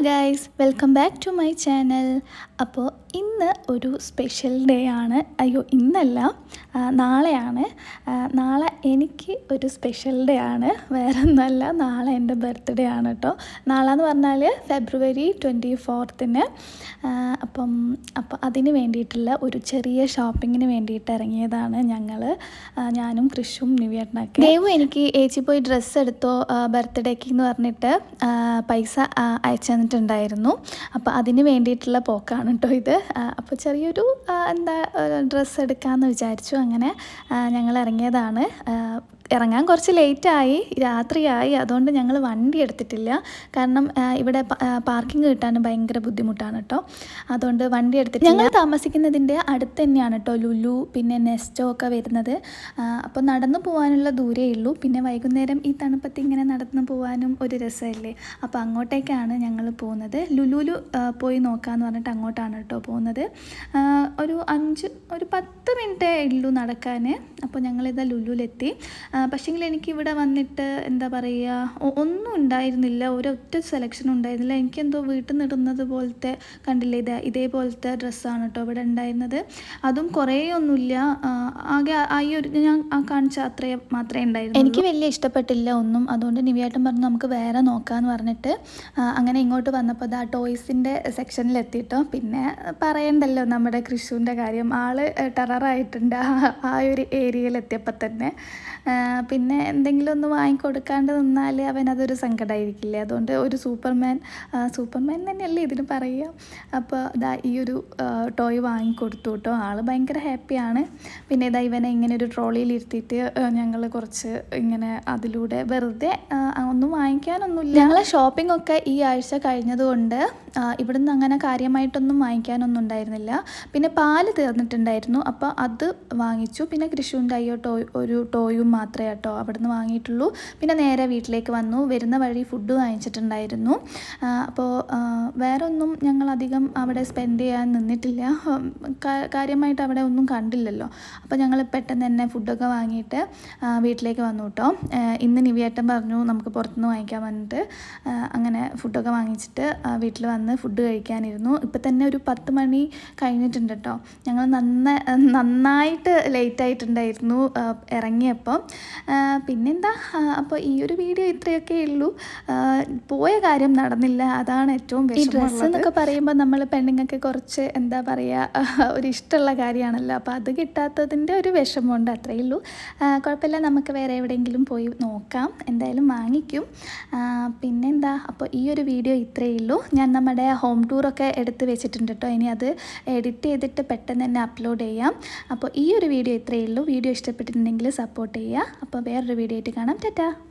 Hello guys welcome back to my channel അപ്പോൾ ഇന്ന് ഒരു സ്പെഷ്യൽ ഡേ ആണ്. അയ്യോ ഇന്നല്ല. നാളെയാണ്. നാളെ എനിക്ക് ഒരു സ്പെഷ്യൽ ഡേ ആണ്. വേറെ ഒന്നല്ല നാളെ എന്റെ ബർത്ത്ഡേ ആണ് കേട്ടോ നാളെ എന്ന് പറഞ്ഞാൽ ഫെബ്രുവരി ട്വന്റി ഫോർത്തിന് അപ്പം അപ്പം അതിന് വേണ്ടിയിട്ടുള്ള ഒരു ചെറിയ ഷോപ്പിങ്ങിന് വേണ്ടിയിട്ട് ഇറങ്ങിയതാണ് ഞങ്ങൾ ഞാനും കൃഷും നിവേട്ടനൊക്കെ ദൈവം എനിക്ക് ഏച്ചി പോയി ഡ്രസ്സ് എടുത്തോ ബർത്ത്ഡേക്ക് എന്ന് പറഞ്ഞിട്ട് പൈസ അയച്ചു തന്നിട്ടുണ്ടായിരുന്നു. അപ്പോൾ അതിന് വേണ്ടിയിട്ടുള്ള പോക്കാണ് കേട്ടോ ഇത്. അപ്പോൾ ചെറിയൊരു എന്താ ഡ്രസ്സ് എടുക്കാമെന്ന് വിചാരിച്ചു. അങ്ങനെ ഞങ്ങൾ ഇറങ്ങിയതാണ്. ഇറങ്ങാൻ കുറച്ച് ലേറ്റായി രാത്രിയായി. അതുകൊണ്ട് ഞങ്ങൾ വണ്ടി എടുത്തിട്ടില്ല. കാരണം ഇവിടെ പാർക്കിംഗ് കിട്ടാൻ ഭയങ്കര ബുദ്ധിമുട്ടാണ് കേട്ടോ അതുകൊണ്ട് വണ്ടി എടുത്തിട്ട് ഞങ്ങൾ താമസിക്കുന്നതിന്റെ അടുത്ത് തന്നെയാണ് കേട്ടോ ലുലു പിന്നെ നെസ്റ്റോ ഒക്കെ വരുന്നത്. അപ്പോൾ നടന്നു പോകാനുള്ള ദൂരേ ഉള്ളൂ. പിന്നെ വൈകുന്നേരം ഈ തണുപ്പത്ത് ഇങ്ങനെ നടന്നു പോകാനും ഒരു രസമല്ലേ? അപ്പോൾ അങ്ങോട്ടേക്കാണ് ഞങ്ങൾ പോകുന്നത്. ലുലുലു പോയി നോക്കാമെന്ന് പറഞ്ഞിട്ട് അങ്ങോട്ടാണ് കേട്ടോ പോകുന്നത്. ഒരു അഞ്ച് ഒരു പത്ത് മിനിറ്റേ ഉള്ളൂ നടക്കാൻ അപ്പോൾ ഞങ്ങളിതാ ലുലുവിലെത്തി പക്ഷേങ്കിൽ എനിക്ക് ഇവിടെ വന്നിട്ട് എന്താ പറയുക ഒന്നും ഉണ്ടായിരുന്നില്ല ഒരൊറ്റ സെലക്ഷൻ ഉണ്ടായിരുന്നില്ല. എനിക്കെന്തോ വീട്ടിൽ നിന്ന് ഇടുന്നത് പോലത്തെ കണ്ടില്ലേ ഇത് ഇതേപോലത്തെ ഡ്രസ്സാണ് കേട്ടോ ഇവിടെ ഉണ്ടായിരുന്നത്. അതും കുറേ ഒന്നുമില്ല. ആകെ ആ ഒരു ഞാൻ കാണിച്ച അത്രയും മാത്രമേ ഉണ്ടായിരുന്നു എനിക്ക് വലിയ ഇഷ്ടപ്പെട്ടില്ല ഒന്നും. അതുകൊണ്ട് നിവ്യായിട്ടും പറഞ്ഞു നമുക്ക് വേറെ നോക്കാമെന്ന് പറഞ്ഞിട്ട് അങ്ങനെ ഇങ്ങോട്ട് വന്നപ്പോൾ അത് ആ ടോയ്സിന്റെ സെക്ഷനിലെത്തിയിട്ടോ പിന്നെ പറയണ്ടല്ലോ നമ്മുടെ കൃഷുവിന്റെ കാര്യം. ആൾ ടെററായിട്ടുണ്ട് ആ- ഒരു ഏരിയയിൽ എത്തിയപ്പോൾ തന്നെ പിന്നെ എന്തെങ്കിലും ഒന്ന് വാങ്ങിക്കൊടുക്കാണ്ട് നിന്നാൽ അവൻ അതൊരു സങ്കടമായിരിക്കില്ലേ അതുകൊണ്ട് ഒരു സൂപ്പർമാൻ സൂപ്പർമാൻ തന്നെയല്ലേ ഇതിന് പറയുക. അപ്പോൾ ഇതാ ഈ ഒരു ടോയ് വാങ്ങിക്കൊടുത്തു കേട്ടോ ആൾ ഭയങ്കര ഹാപ്പിയാണ്. പിന്നെ ഇതാ ഇവനെ ഇങ്ങനെ ഒരു ട്രോളിയിൽ ഇരുത്തിയിട്ട് ഞങ്ങൾ കുറച്ച് ഇങ്ങനെ അതിലൂടെ വെറുതെ ഒന്നും വാങ്ങിക്കാനൊന്നുമില്ല. ഞങ്ങളെ ഷോപ്പിംഗ് ഒക്കെ ഈ ആഴ്ച കഴിഞ്ഞതുകൊണ്ട് ഇവിടുന്ന് അങ്ങനെ കാര്യമായിട്ടൊന്നും വാങ്ങിക്കാനൊന്നും ഉണ്ടായിരുന്നില്ല. പിന്നെ പാൽ തീർന്നിട്ടുണ്ടായിരുന്നു. അപ്പോൾ അത് വാങ്ങിച്ചു. പിന്നെ കൃഷുവിന്റെ ടോയ് ഒരു ടോയും മാത്രമേ കേട്ടോ അവിടുന്ന് വാങ്ങിയിട്ടുള്ളൂ. പിന്നെ നേരെ വീട്ടിലേക്ക് വന്നു. വരുന്ന വഴി ഫുഡ് വാങ്ങിച്ചിട്ടുണ്ടായിരുന്നു. അപ്പോൾ വേറെ ഒന്നും ഞങ്ങൾ അധികം അവിടെ സ്പെൻഡ് ചെയ്യാൻ നിന്നിട്ടില്ല. കാര്യമായിട്ട് അവിടെ ഒന്നും കണ്ടില്ലല്ലോ. അപ്പോൾ ഞങ്ങൾ പെട്ടെന്ന് തന്നെ ഫുഡൊക്കെ വാങ്ങിയിട്ട് വീട്ടിലേക്ക് വന്നു കേട്ടോ ഇന്ന് നിവിയേട്ടൻ പറഞ്ഞു നമുക്ക് പുറത്തുനിന്ന് വാങ്ങിക്കാൻ വന്നിട്ട് അങ്ങനെ ഫുഡൊക്കെ വാങ്ങിച്ചിട്ട് വീട്ടിൽ വന്ന് ഫുഡ് കഴിക്കാനിരുന്നു. ഇപ്പം തന്നെ ഒരു പത്ത് മണി കഴിഞ്ഞിട്ടുണ്ട് കേട്ടോ ഞങ്ങൾ നന്ന നന്നായിട്ട് ലേറ്റ് ആയിട്ടുണ്ടായിരുന്നു ഇറങ്ങിയപ്പം. ഇറങ്ങിയപ്പോൾ പിന്നെന്താ? അപ്പോൾ ഈ ഒരു വീഡിയോ ഇത്രയൊക്കെ ഉള്ളൂ. പോയ കാര്യം നടന്നില്ല. അതാണ് ഏറ്റവും ഈ ഡ്രസ്സ് എന്നൊക്കെ പറയുമ്പോൾ നമ്മൾ പെണ്ണുങ്ങൾക്ക് കുറച്ച് എന്താ പറയുക ഒരു ഇഷ്ടമുള്ള കാര്യമാണല്ലോ. അപ്പോൾ അത് കിട്ടാത്തതിന്റെ ഒരു വിഷമമുണ്ട് അത്രയേ ഉള്ളൂ. കുഴപ്പമില്ല. നമുക്ക് വേറെ എവിടെയെങ്കിലും പോയി നോക്കാം. എന്തായാലും വാങ്ങിക്കും. പിന്നെന്താ? അപ്പോൾ ഈ ഒരു വീഡിയോ ഇത്രയേ ഉള്ളൂ. ഞാൻ നമ്മുടെ ഹോം ടൂറൊക്കെ എടുത്ത് വെച്ചിട്ടുണ്ട് കേട്ടോ ഇനി അത് എഡിറ്റ് ചെയ്തിട്ട് പെട്ടെന്ന് തന്നെ അപ്ലോഡ് ചെയ്യാം. അപ്പോൾ ഈ ഒരു വീഡിയോ ഇത്രയേ ഉള്ളൂ. വീഡിയോ ഇഷ്ടപ്പെട്ടിട്ടുണ്ടെങ്കിൽ സപ്പോർട്ട് ചെയ്യുക. അപ്പോൾ വേറൊരു വീഡിയോ ആയിട്ട് കാണാം. ടാറ്റാ.